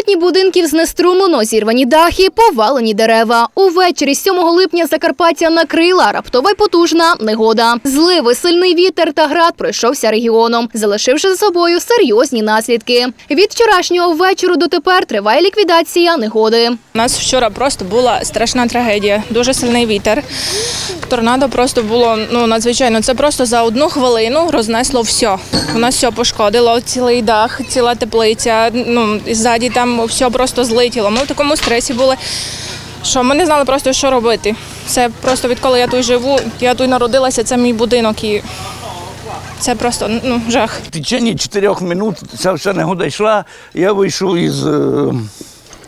Сотні будинків знеструмлено, зірвані дахи, повалені дерева. Увечері 7 липня Закарпаття накрила раптова й потужна негода. Зливи, сильний вітер та град пройшовся регіоном, залишивши за собою серйозні наслідки. Від вчорашнього вечора до тепер триває ліквідація негоди. У нас вчора просто була страшна трагедія, дуже сильний вітер. Торнадо просто було ну надзвичайно. Це просто за одну хвилину рознесло все. У нас все пошкодило, цілий дах, ціла теплиця. Ну і ззаді там все просто злетіло. Ми в такому стресі були, що ми не знали просто, що робити. Це просто відколи я тут живу, я тут народилася, це мій будинок і це просто ну жах. В течение чотирьох минут ця вся негода йшла. Я вийшов із е,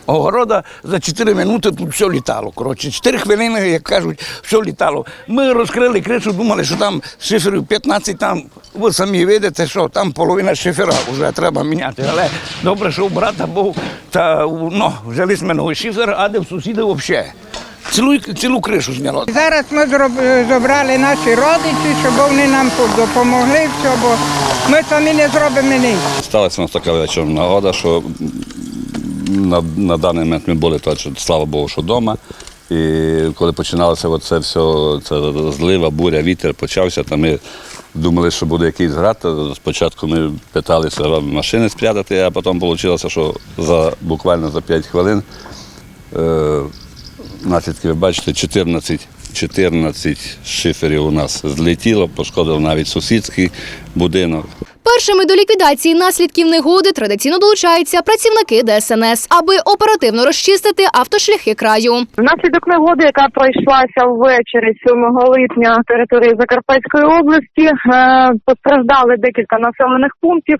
огорода, за 4 минути тут все літало. Коротше, 4 хвилини, як кажуть, все літало. Ми розкрили кришу, думали, що там шиферів 15, там ви самі видите, що там половина шифера вже треба міняти. Але добре, що у брата був, та ну, взяли з мене шифер, а де в сусіда взагалі. Цілу, цілу кришу зняло. Зараз ми зроб- забрали наші родичі, щоб вони нам допомогли, все, бо ми самі не зробимо ніч. Сталася у нас така вечором нагода, що на, на даний момент ми були точно, слава Богу, що вдома. І коли починалося оце все, це злива, буря, вітер почався, то ми думали, що буде якийсь град. Спочатку ми питалися машини спрятати, а потім вийшло, що за, буквально за 5 хвилин е, наслідки, ви бачите, 14, 14 шиферів у нас злетіло, пошкодив навіть сусідський будинок. Першими до ліквідації наслідків негоди традиційно долучаються працівники ДСНС, аби оперативно розчистити автошляхи краю. Внаслідок негоди, яка пройшлася ввечері 7 липня території Закарпатської області, е, постраждали декілька населених пунктів.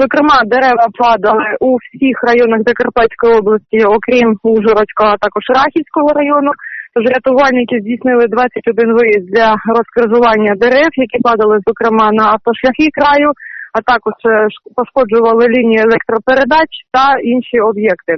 Зокрема, дерева падали у всіх районах Закарпатської області, окрім Ужгородського, а також Рахівського району. Тож рятувальники здійснили 21 виїзд для розкрижування дерев, які падали, зокрема, на автошляхи краю, а також е, пошкоджували лінії електропередач та інші об'єкти.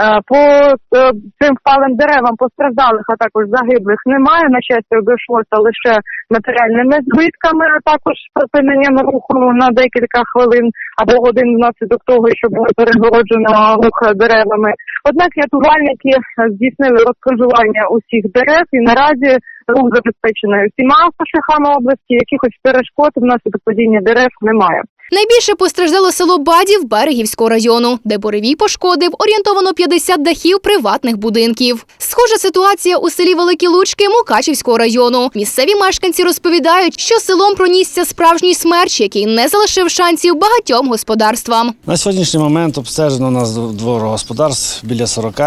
Е, По е, цим впалим деревам постраждалих, а також загиблих немає. На щастя, обійшлося лише матеріальними збитками, а також припиненням руху на декілька хвилин або годин внаслідок того, що було перегороджено рух деревами. Однак рятувальники здійснили розкружування усіх дерев і наразі рух забезпечений усіма автошляхами області. Якихось перешкод внаслідок падіння дерев немає. Найбільше постраждало село Бадів Берегівського району, де буревій пошкодив орієнтовано 50 дахів приватних будинків. Схожа ситуація у селі Великі Лучки Мукачівського району. Місцеві мешканці розповідають, що селом пронісся справжній смерч, який не залишив шансів багатьом господарствам. На сьогоднішній момент обстежено у нас дворогосподарств біля 40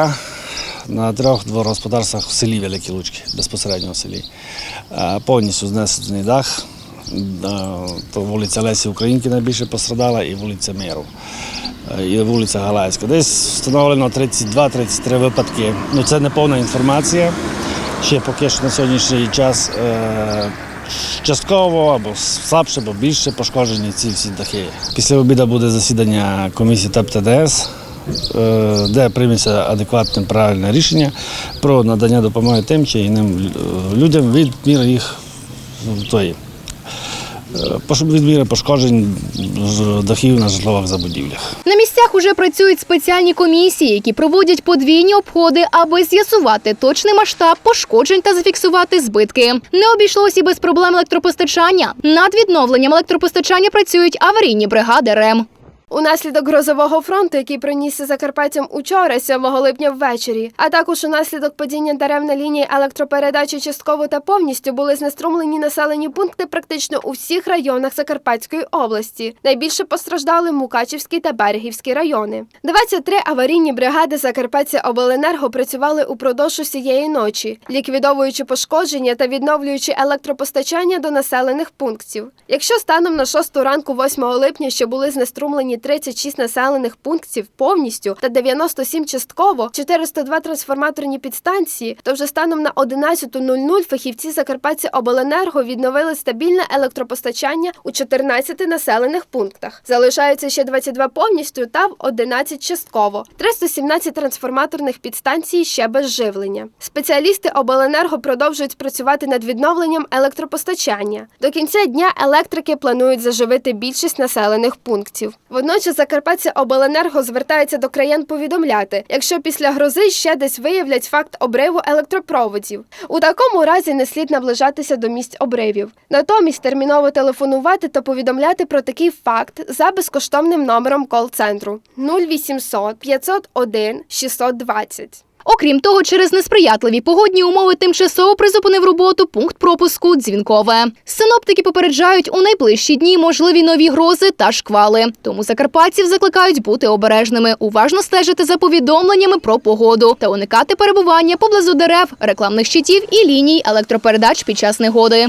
на трьох дворогосподарствах в селі Великі Лучки, безпосередньо в селі. Е, Повністю знесений дах. То вулиця Лесі Українки найбільше пострадала і вулиця Миру. Е, І вулиця Галайська. Десь встановлено 32-33 випадки. Ну, це не повна інформація. Ще поки що на сьогоднішній час е, частково або слабше, або більше пошкоджені ці всі дахи. Після обіду буде засідання комісії ТЕП ТДС, е, де прийметься адекватне правильне рішення про надання допомоги тим чи іним людям від міри їх ну, тої. Від міри пошкоджень дахів на житлових забудівлях. На місцях уже працюють спеціальні комісії, які проводять подвійні обходи, аби з'ясувати точний масштаб пошкоджень та зафіксувати збитки. Не обійшлось і без проблем електропостачання. Над відновленням електропостачання працюють аварійні бригади РЕМ. Унаслідок грозового фронту, який пронісся Закарпаттям учора, 7 липня ввечері, а також унаслідок падіння дерев на лінії електропередачі частково та повністю були знеструмлені населені пункти практично у всіх районах Закарпатської області. Найбільше постраждали Мукачівський та Берегівський райони. 23 аварійні бригади Закарпаття Обленерго працювали упродовж усієї ночі, ліквідовуючи пошкодження та відновлюючи електропостачання до населених пунктів. Якщо станом на 6 ранку 8 липня, що були знеструмлені 36 населених пунктів повністю та 97 частково, 402 трансформаторні підстанції, то вже станом на 11.00 фахівці Закарпаття Обленерго відновили стабільне електропостачання у 14 населених пунктах. Залишаються ще 22 повністю та в 11 частково. 317 трансформаторних підстанцій ще без живлення. Спеціалісти Обленерго продовжують працювати над відновленням електропостачання. До кінця дня електрики планують заживити більшість населених пунктів. Водночас Закарпаття Обленерго звертається до краян повідомляти, якщо після грози ще десь виявлять факт обриву електропроводів. У такому разі не слід наближатися до місць обривів. Натомість терміново телефонувати та повідомляти про такий факт за безкоштовним номером кол-центру 0800 501 620. Окрім того, через несприятливі погодні умови тимчасово призупинив роботу пункт пропуску Дзвінкове. Синоптики попереджають у найближчі дні можливі нові грози та шквали. Тому закарпатців закликають бути обережними, уважно стежити за повідомленнями про погоду та уникати перебування поблизу дерев, рекламних щитів і ліній електропередач під час негоди.